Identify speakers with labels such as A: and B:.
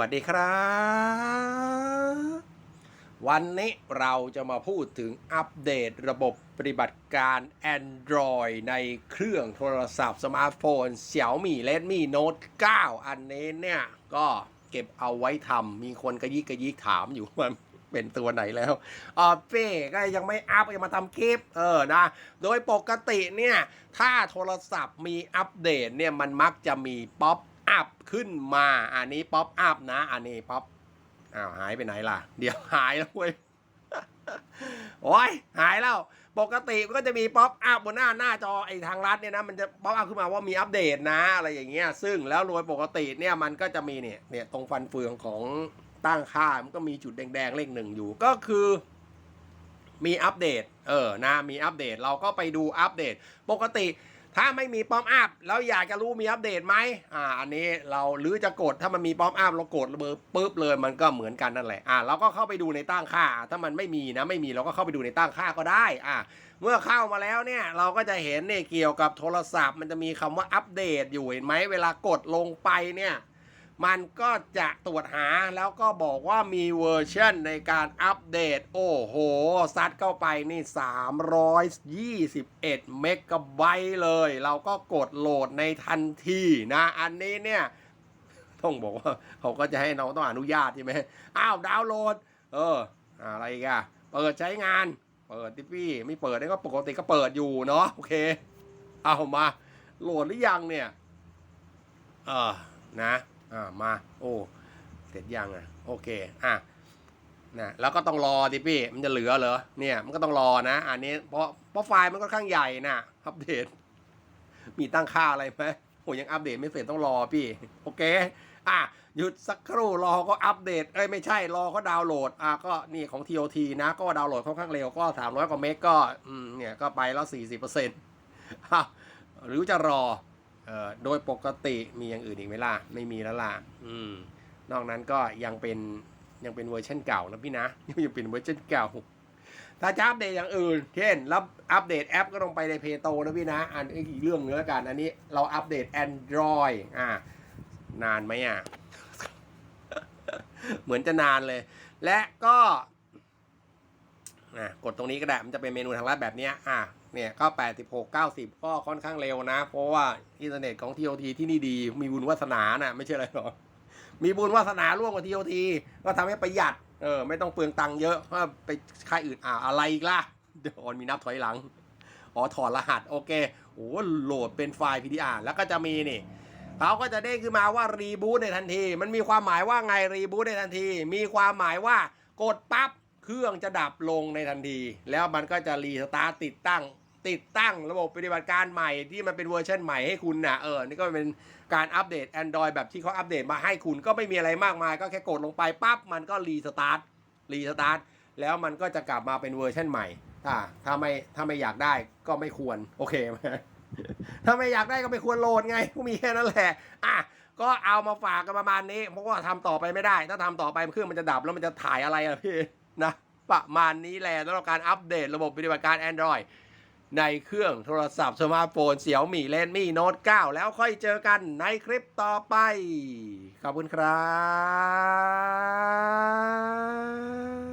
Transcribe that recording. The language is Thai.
A: สวัสดีครับ วันนี้เราจะมาพูดถึงอัปเดตระบบปฏิบัติการ Android ในเครื่องโทรศัพท์สมาร์ทโฟน Xiaomi Redmi Note 9 อันนี้เนี่ย ก็เก็บเอาไว้ทำมีคนกระยิกกระยิกถามอยู่ว่าเป็นตัวไหนแล้วอ่าเป้ก็ยังไม่อัพยังมาทำคลิป เออนะ โดยปกติเนี่ย ถ้าโทรศัพท์มีอัปเดตเนี่ย มันมักจะมีป๊อป อัพขึ้นมา อันนี้ป๊อปอัพนะ อันนี้ป๊อปอ้าวหายไปไหนล่ะ เดี๋ยวหายแล้วเว้ยโอ้ยหายแล้ว ปกติก็จะมีป๊อปอัพบนหน้าหน้าจอไอ้ทางรัฐเนี่ยนะ มันจะป๊อปอัพขึ้นมาว่ามีอัปเดตนะอะไรอย่างเงี้ย ซึ่งแล้วโดยปกติเนี่ยมันก็จะมีเนี่ยเนี่ยตรงฟันเฟืองของตั้งค่ามันก็มีจุดแดงๆเลขหนึ่งอยู่ก็คือมีอัปเดต เออนะมีอัปเดตเราก็ไปดูอัปเดต ปกติ ถ้าไม่มีป้อมอัพแล้วอยากจะรู้มีอัปเดตไหมอ่าอันนี้เราหรือจะกดถ้ามันมีป้อมอัพเรากดเบอร์ปุ๊บเลยมันก็เหมือนกันนั่นแหละอ่าเราก็เข้าไปดูในตั้งค่า ถ้ามันไม่มีนะไม่มีเราก็เข้าไปดูในตั้งค่าก็ได้อ่าเมื่อเข้ามาแล้วเนี่ยเราก็จะเห็นเนี่ยเกี่ยวกับโทรศัพท์ มันจะมีคำว่าอัปเดตอยู่เห็นไหมเวลากดลงไปเนี่ย มันก็จะตรวจหาแล้วก็บอกว่ามีเวอร์ชันในการอัปเดต โอ้โห ซัดเข้าไปนี่ 321 เมกะไบต์เลย เราก็กดโหลดในทันทีนะ อันนี้เนี่ย ต้องบอกว่าเขาก็จะให้เราต้องอนุญาตใช่ไหมอ้าว ดาวน์โหลด เออ อะไรกันเปิดใช้งาน เปิดทิพี่ ไม่เปิดนี่ก็ปกติก็เปิดอยู่เนาะโอเค เอามา โหลดหรือยังเนี่ย เออนะ อ่ามาโอ้เสร็จยังอะโอเคอะนะแล้วก็ต้องรอดิพี่มันจะเหลือเหรอเนี่ยมันก็ต้องรอนะ อันนี้เพราะเพราะไฟล์มันก็ข้างใหญ่นะอัปเดต มีตั้งค่าอะไรไหมโอ้ยังอัปเดตไม่เสร็จต้องรอพี่ โอเค อะหยุดสักครู่รอก็อัปเดตเอ้ยไม่ใช่รอเขาดาวน์โหลดอะก็นี่ของ TOT นะ ก็ดาวน์โหลดค่อนข้างเร็วก็ 300กว่าเมกก็อืมเนี่ยก็ไปแล้ว40%อะหรือจะรอ เอ่อโดยปกติมีอย่างอื่นอีกไหมล่ะไม่มีแล้วล่ะอืมนอกนั้นก็ยังเป็นยังเป็นเวอร์ชันเก่านะพี่นะ ยังเป็นเวอร์ชันเก่า ถ้าจะอัปเดตอย่างอื่น เช่นรับอัปเดตแอปก็ต้องไปในเพโตนะพี่นะ อันนี้อีกเรื่องเนื้อกันอันนี้เราอัปเดต Android อ่านานไหมอะ เหมือนจะนานเลย และก็อะกดตรงนี้ก็ได้มันจะเป็นเมนูทางลัดแบบเนี้ยอะ เนี่ยก็ 86 90 ก็ค่อนข้างเร็วนะ เพราะว่าอินเทอร์เน็ตของ TOT ที่นี่ดี มีบุญวาสนาน่ะไม่ใช่อะไรหรอกมีบุญวาสนาร่วมกับ TOT ก็ทำให้ประหยัดเออไม่ต้องเปลืองตังค์เยอะเพราไปค่ายอื่นอ่าอะไรอีกล่ะเดี๋ยวมีนับถอยหลัง อ๋อถอดรหัสโอเคโอ้โหลดเป็นไฟล์ PDR แล้วก็จะมีนี่เขาก็จะเด้งขึ้นมาว่ารีบูตในทันที มันมีความหมายว่าไงรีบูตในทันที มีความหมายว่ากดปั๊บ เครื่องจะดับลงในทันที แล้วมันก็จะรีสตาร์ตติดตั้ง ติดตั้งระบบปฏิบัติการใหม่ที่มันเป็นเวอร์ชันใหม่ให้คุณนะเออนี่ก็เป็นการอัปเดต Android แบบที่เขาอัปเดตมาให้คุณก็ไม่มีอะไรมากมาย ก็แค่กดลงไปปั๊บมันก็รีสตาร์ทรีสตาร์ทแล้วมันก็จะกลับมาเป็นเวอร์ชันใหม่ถ้าถ้าไม่ถ้าไม่อยากได้ก็ไม่ควรโอเคไหมถ้าไม่อยากได้ก็ไม่ควรโหลดไงก็มีแค่นั้นแหละอะก็เอามาฝากกันประมาณนี้เพราะว่าทำต่อไปไม่ได้ ถ้าทำต่อไปเครื่องมันจะดับแล้วมันจะถ่ายอะไรอะพี่นะประมาณนี้แหละสำหรับการอัปเดตระบบปฏิบัติการ Android ในเครื่องโทรศัพท์สมาร์ทโฟนเสี่ยวมี่เลนมี่โน้ต9 แล้วค่อยเจอกันในคลิปต่อไป ขอบคุณครับ